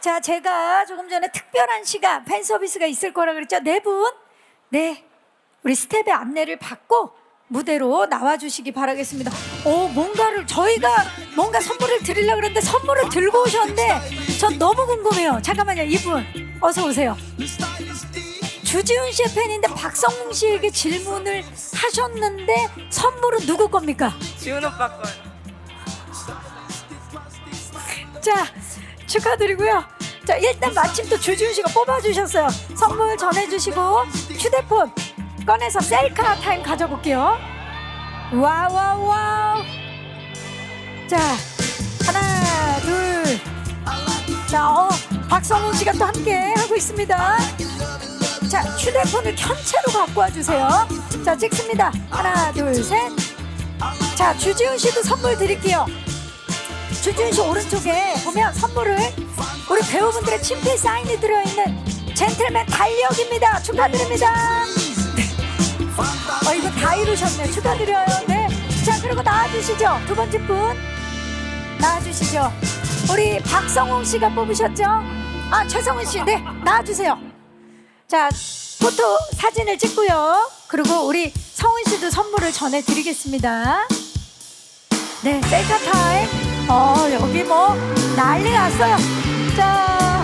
자, 제가 조금 전에 특별한 시간 팬 서비스가 있을 거라 그랬죠. 네 분, 네, 우리 스텝의 안내를 받고 무대로 나와 주시기 바라겠습니다. 오, 뭔가를 저희가 뭔가 선물을 드리려고 그랬는데 선물을 들고 오셨는데 전 너무 궁금해요. 잠깐만요, 이분 어서 오세요. 주지훈 씨의 팬인데 박성웅 씨에게 질문을 하셨는데 선물은 누구 겁니까? 지훈 오빠 걸. 자 축하드리고요. 자 일단 마침 또 주지훈 씨가 뽑아주셨어요. 선물 전해주시고 휴대폰 꺼내서 셀카 타임 가져볼게요. 와우 와우. 자 하나 둘. 자 어, 박성훈 씨가 또 함께 하고 있습니다. 자 휴대폰을 켠 채로 갖고 와주세요. 자 찍습니다. 하나 둘 셋. 자 주지훈 씨도 선물 드릴게요. 주준 씨 오른쪽에 보면 선물을 우리 배우분들의 친필 사인이 들어있는 젠틀맨 달력입니다. 축하드립니다. 네. 어 이거 다 이루셨네. 축하드려요. 네. 자 그리고 나와주시죠. 두 번째 분 나와주시죠. 우리 박성웅 씨가 뽑으셨죠? 아 최성훈 씨, 네 나와주세요. 자 포토 사진을 찍고요. 그리고 우리 성훈 씨도 선물을 전해드리겠습니다. 네, 셀카 타임. 난리 났어요. 자,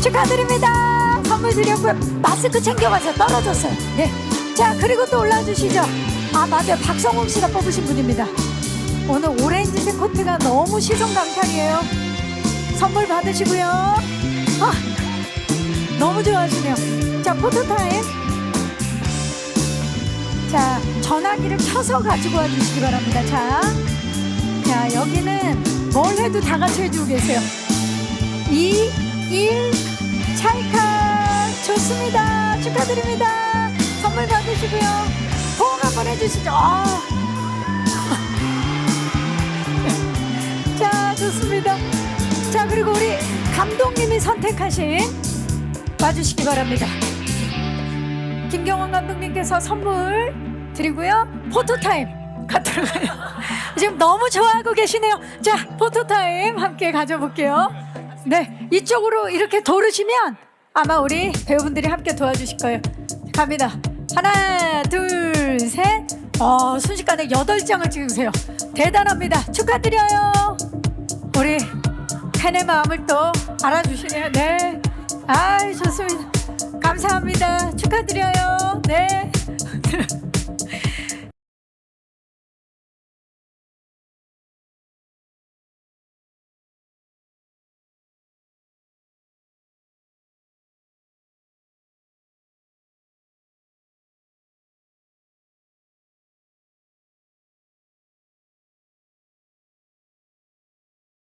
축하드립니다. 선물 드렸고요. 마스크 챙겨가세요. 떨어졌어요. 네. 자, 그리고 또 올라주시죠. 아, 맞아요. 박성웅 씨가 뽑으신 분입니다. 오늘 오렌지색 코트가 너무 시선 강탈이에요. 선물 받으시고요. 아, 너무 좋아하시네요. 자, 포토타임. 자, 전화기를 켜서 가지고 와 주시기 바랍니다. 자. 자 여기는 뭘 해도 다 같이 해주고 계세요. 2, 1, 찰칵! 좋습니다. 축하드립니다. 선물 받으시고요. 호응 한번 해주시죠. 아. 자 좋습니다. 자 그리고 우리 감독님이 선택하신 와주시기 바랍니다. 김경원 감독님께서 선물 드리고요. 포토타임 갖도록 해요 지금 너무 좋아하고 계시네요. 자, 포토타임 함께 가져볼게요. 네, 이쪽으로 이렇게 도르시면 아마 우리 배우분들이 함께 도와주실 거예요. 갑니다. 하나, 둘, 셋. 어, 순식간에 여덟 장을 찍으세요. 대단합니다. 축하드려요. 우리 팬의 마음을 또 알아주시네요. 네. 아, 좋습니다. 감사합니다. 축하드려요. 네.